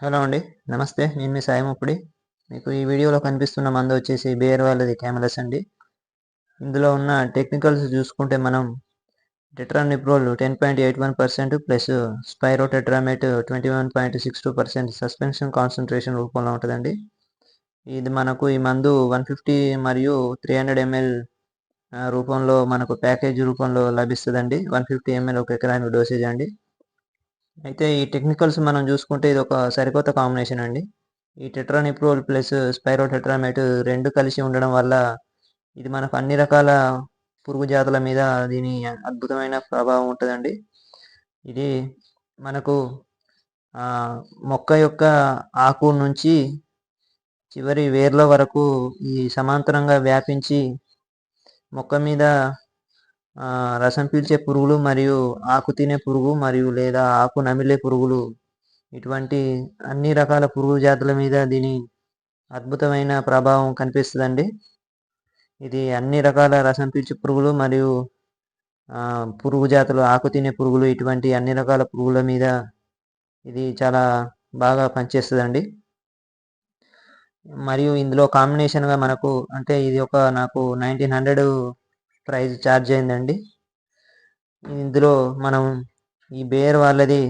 Hello అండి నమస్తే. నేను మీ సాయముప్పుడి మీకు ఈ వీడియోలో కనిపిస్తున్న మందు వచ్చేసి బేర్ వాళ్ళది క్యామెరస్ అండి. ఇందులో ఉన్న టెక్నికల్స్ చూసుకుంటే మనం tetraniliprole ten point eight one percent plus spirotetramat twenty one point six two percent suspension concentration రూపంలో ఉంటుందండి. ఇది మనకు ఈ మందు వన్ ఫిఫ్టీ మరియు త్రీ హండ్రెడ్ ఎంఎల్ రూపంలో మనకు ప్యాకేజ్ రూపంలో లభిస్తుందండి. వన్ ఫిఫ్టీ ఎంఎల్ ఒక ఎకరానికి డోసేజ్ అండి. అయితే ఈ టెక్నికల్స్ మనం చూసుకుంటే ఇది ఒక సరికొత్త కాంబినేషన్ అండి. ఈ టెట్రానిప్రోల్ ప్లస్ స్పైరో టెట్రామేట్ రెండు కలిసి ఉండడం వల్ల ఇది మనకు అన్ని రకాల పురుగు జాతుల మీద దీని అద్భుతమైన ప్రభావం ఉంటుందండి. ఇది మనకు మొక్క యొక్క ఆకు నుంచి చివరి వేర్ల వరకు ఈ సమాంతరంగా వ్యాపించి మొక్క మీద రసం పీల్చే పురుగులు మరియు ఆకు తినే పురుగు మరియు లేదా ఆకు నమిలే పురుగులు. ఇటువంటి అన్ని రకాల పురుగు జాతుల మీద దీని అద్భుతమైన ప్రభావం కనిపిస్తుందండి. ఇది అన్ని రకాల రసం పీల్చే పురుగులు మరియు పురుగు జాతులు ఆకు తినే పురుగులు ఇటువంటి అన్ని రకాల పురుగుల మీద ఇది చాలా బాగా పనిచేస్తుందండి. మరియు ఇందులో కాంబినేషన్గా మనకు అంటే ఇది ఒక నాకు నైన్టీన్ హండ్రెడ్ ప్రైజ్ ఛార్జ్ అయిందండి. ఇందులో మనం ఈ బేర్ వాళ్ళది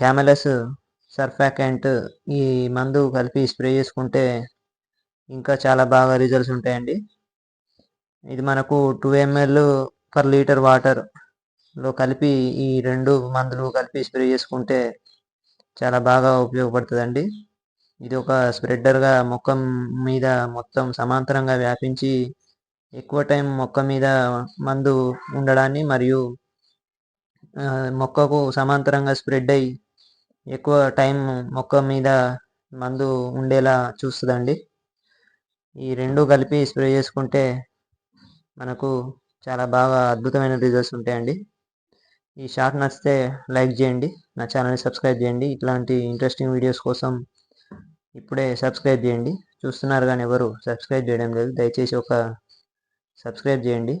క్యామెలస్ సర్ఫాకెంట్ ఈ మందు కలిపి స్ప్రే చేసుకుంటే ఇంకా చాలా బాగా రిజల్ట్స్ ఉంటాయండి. ఇది మనకు టూ ఎంఎల్ పర్ లీటర్ వాటర్లో కలిపి ఈ రెండు మందులు కలిపి స్ప్రే చేసుకుంటే చాలా బాగా ఉపయోగపడుతుందండి. ఇది ఒక స్ప్రెడ్డర్గా మొక్క మీద మొత్తం సమాంతరంగా వ్యాపించి ఎక్కువ టైం మొక్క మీద మందు ఉండడాన్ని మరియు మొక్కకు సమాంతరంగా స్ప్రెడ్ అయ్యి ఎక్కువ టైం మొక్క మీద మందు ఉండేలా చూస్తుందండి. ఈ రెండు కలిపి స్ప్రే చేసుకుంటే మనకు చాలా బాగా అద్భుతమైన రిజల్ట్స్ ఉంటాయండి. ఈ షార్ట్ నచ్చితే లైక్ చేయండి నా ఛానల్ని సబ్స్క్రైబ్ చేయండి. ఇట్లాంటి ఇంట్రెస్టింగ్ వీడియోస్ కోసం ఇప్పుడే సబ్స్క్రైబ్ చేయండి. చూస్తున్నారు కానీ ఎవరు సబ్స్క్రైబ్ చేయడం లేదు. దయచేసి ఒక సబ్స్క్రైబ్ చేయండి.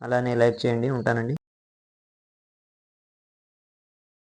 అలానే లైక్ చేయండి. ఉంటానండి.